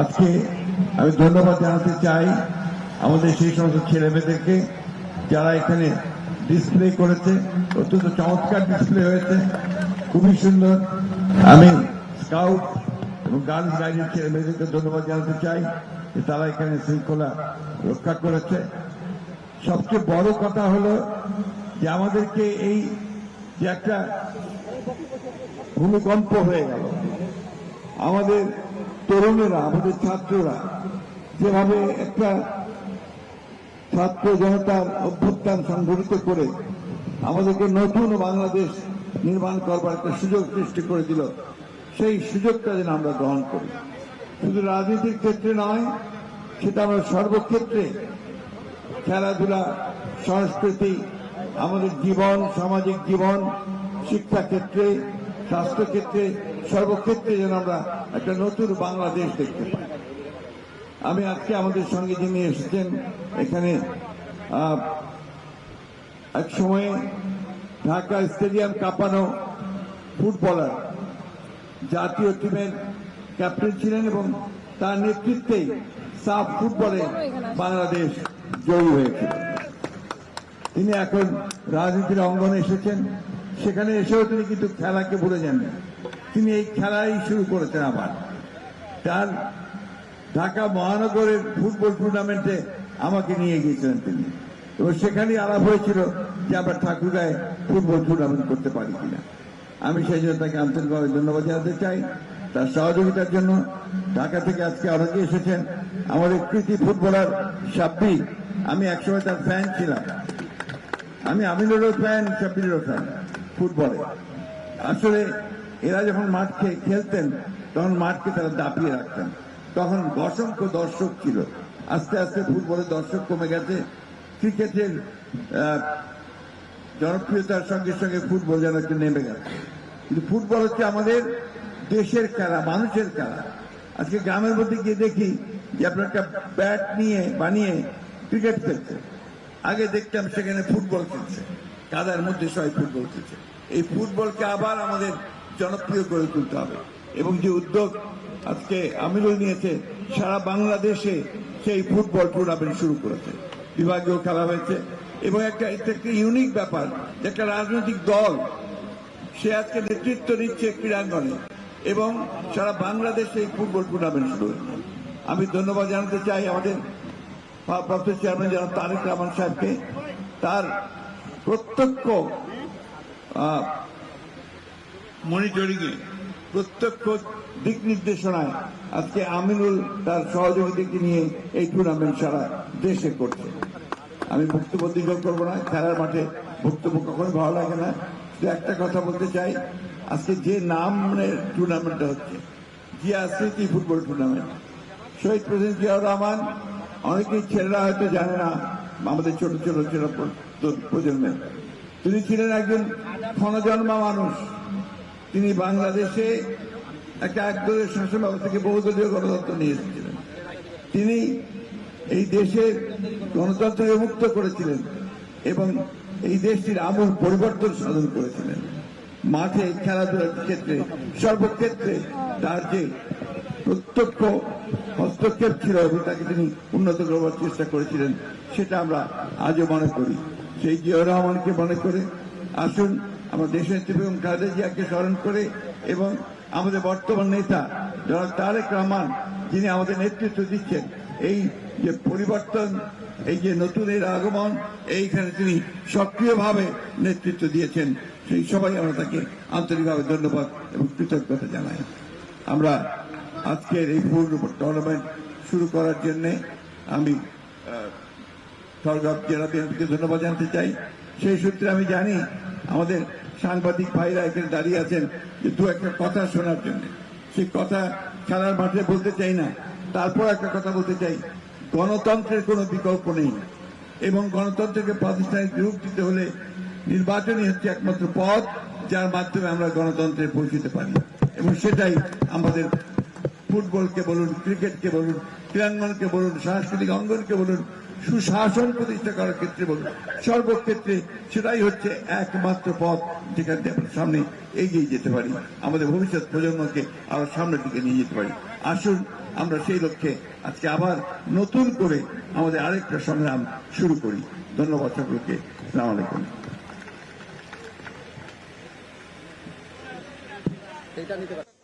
আজকে আমি ধন্যবাদ জানাতে চাই আমাদের সেই সমস্ত ছেলে মেয়েদেরকে যারা এখানে ডিসপ্লে করেছে, অত্যন্ত চমৎকার ডিসপ্লে হয়েছে, খুবই সুন্দর। আমি স্কাউট এবং গার্লস গাইডের ছেলে মেয়েদেরকে ধন্যবাদ জানাতে চাই যে তারা এখানে শৃঙ্খলা রক্ষা করেছে। সবচেয়ে বড় কথা হলো যে আমাদেরকে এই যে একটা ভূমিকম্প হয়ে গেল। আমাদের তরুণেরা, আমাদের ছাত্ররা, যেভাবে একটা ছাত্র জনতার অভ্যুত্থান সংঘটিত করে আমাদেরকে নতুন বাংলাদেশ নির্মাণ করবার একটা সুযোগ সৃষ্টি করে দিল, সেই সুযোগটা যেন আমরা গ্রহণ করি। শুধু রাজনীতির ক্ষেত্রে নয়, সেটা আমরা সর্বক্ষেত্রে খেলাধুলা, সংস্কৃতি, আমাদের জীবন, সামাজিক জীবন শিক্ষা ক্ষেত্রে স্বাস্থ্য ক্ষেত্রে সর্বক্ষেত্রে যেন আমরা একটা নতুন বাংলাদেশ দেখতে পাই। আমি আজকে আমাদের সঙ্গে যিনি এসেছেন, এখানে এক সময়ে ঢাকা স্টেডিয়াম কাঁপানো ফুটবলার, জাতীয় টিমের ক্যাপ্টেন ছিলেন এবং তার নেতৃত্বেই সাফ ফুটবলে বাংলাদেশ জয়ী হয়েছিল তিনি এখন রাজনীতির অঙ্গনে এসেছেন। সেখানে এসেও তিনি কিন্তু খেলাকে ভুলে যান তিনি এই খেলাই শুরু করেছেন আবার। তার ঢাকা মহানগরের ফুটবল টুর্নামেন্টে আমাকে নিয়ে গিয়েছিলেন তিনি। এবং সেখানেই আলাপ হয়েছিল যে আমরা ঠাকুরগায় ফুটবল টুর্নামেন্ট করতে পারি কিনা। আমি সেই জন্য তাকে আন্তরিকভাবে ধন্যবাদ জানাতে চাই। তার সহযোগিতার জন্য ঢাকা থেকে আজকে অনেকে এসেছেন। আমাদের কৃতি ফুটবলার সাব্বি আমি একসময় তার ফ্যান ছিলাম। আমি আমিনুরও ফ্যান সাব্বিরেরও ফ্যান ফুটবলে। আসলে এরা যখন মাঠ খেলতেন, তখন মাঠকে তারা দাপিয়ে রাখতেন। তখন অসংখ্য দর্শক ছিল। আস্তে আস্তে ফুটবলের দর্শক কমে গেছে। ক্রিকেটের জনপ্রিয়তার সঙ্গে সঙ্গে ফুটবল যেন একটু নেমে গেছে কিন্তু ফুটবল হচ্ছে আমাদের দেশের খেলা, মানুষের খেলা। আজকে গ্রামের মধ্যে গিয়ে দেখি যে আপনার একটা ব্যাট নিয়ে বানিয়ে ক্রিকেট খেলছে। আগে দেখতাম সেখানে ফুটবল খেলছে। কাদার মধ্যে সবাই ফুটবল খেলছে। এই ফুটবলকে আবার আমাদের জনপ্রিয় করে তুলতে হবে। এবং যে উদ্যোগ আজকে আমিরুল নিয়েছে, সারা বাংলাদেশে সেই ফুটবল টুর্নামেন্ট শুরু করেছে। বিভাগীয় খেলা হয়েছে। এবং একটা, এটা একটা ইউনিক ব্যাপার যে একটা রাজনৈতিক দল, সে আজকে নেতৃত্ব নিচ্ছে ক্রীড়াঙ্গনে। এবং সারা বাংলাদেশে এই ফুটবল টুর্নামেন্ট শুরু হয়েছে। আমি ধন্যবাদ জানাতে চাই আমাদের চেয়ারম্যান জনাব তারেক রহমান সাহেবকে। তার প্রত্যক্ষ মনিটরিং এ প্রত্যক্ষ দিক নির্দেশনায় আজকে আমিনুল তার সহযোগীদেরকে নিয়ে এই টুর্নামেন্ট সারা দেশে করছে। আমি বক্তব্য দীর্ঘ করব না, খেলার মাঠে বক্তব্য কখনো ভালো লাগে না। শুধু একটা কথা বলতে চাই, আজকে যে নামের টুর্নামেন্টটা হচ্ছে, জিয়া স্মৃতি ফুটবল টুর্নামেন্ট শহীদ প্রেসিডেন্ট জিয়াউর রহমান, অনেকেই ছেলেরা হয়তো জানে না, আমাদের ছোট ছোট প্র- প্রজন্মের তিনি ছিলেন একজন ক্ষণজন্মা মানুষ। তিনি বাংলাদেশে একটা একদলীয় শাসন ব্যবস্থাকে বহুদলীয় গণতন্ত্র নিয়ে এসেছিলেন তিনি এই দেশের গণতন্ত্রকে মুক্ত করেছিলেন এবং এই দেশটির আমূল পরিবর্তন সাধন করেছিলেন। মাঠে খেলাধুলার ক্ষেত্রে, সর্বক্ষেত্রে তার যে প্রত্যক্ষ হস্তক্ষেপ ছিল এবং তাকে তিনি উন্নত করবার চেষ্টা করেছিলেন, সেটা আমরা আজও মনে করি। সেই জিয়াউর রহমানকে মনে করে আসুন আমরা দেশের এবং খালেদা জিয়াকে স্মরণ করে এবং আমাদের বর্তমান নেতা জনাব তারেক রহমান, যিনি আমাদের নেতৃত্ব দিচ্ছেন, এই যে পরিবর্তন, এই যে নতুন এর আগমন, এইখানে তিনি সক্রিয়ভাবে নেতৃত্ব দিয়েছেন। সেই সবাই আমরা তাকে আন্তরিকভাবে ধন্যবাদ এবং কৃতজ্ঞতা জানাই। আমরা আজকের এই ফুল টুর্নামেন্ট শুরু করার জন্য আমি সরকার জেলা বিএনপিকে ধন্যবাদ জানাতে চাই। সেই সূত্রে আমি জানি আমাদের সাংবাদিক ভাইরা এখানে দাঁড়িয়ে আছেন যে দু একটা কথা শোনার জন্য। সেই কথা খেলার মাঠে বলতে চাই না, তারপর একটা কথা বলতে চাই। গণতন্ত্রের কোনো বিকল্প নেই। এবং গণতন্ত্রকে প্রাতিষ্ঠানিক রূপ দিতে হলে নির্বাচনই হচ্ছে একমাত্র পথ, যার মাধ্যমে আমরা গণতন্ত্রে পৌঁছতে পারি। এবং সেটাই আমাদের ফুটবলকে বলুন, ক্রিকেটকে বলুন, ক্রীড়াঙ্গনকে বলুন, সাংস্কৃতিক অঙ্গনকে বলুন সুশাসন প্রতিষ্ঠা করার ক্ষেত্রে বলুন, সর্বক্ষেত্রে সেটাই হচ্ছে একমাত্র পথ যেখান থেকে আমরা সামনে এগিয়ে যেতে পারি। আমাদের ভবিষ্যৎ প্রজন্মকে আরও সামনের দিকে নিয়ে যেতে পারি। আসুন, আমরা সেই লক্ষ্যে আজকে আবার নতুন করে আমাদের আরেকটা সংগ্রাম শুরু করি। ধন্যবাদ সকলকে। সালাম আলাইকুম। এটা নিতে পারে।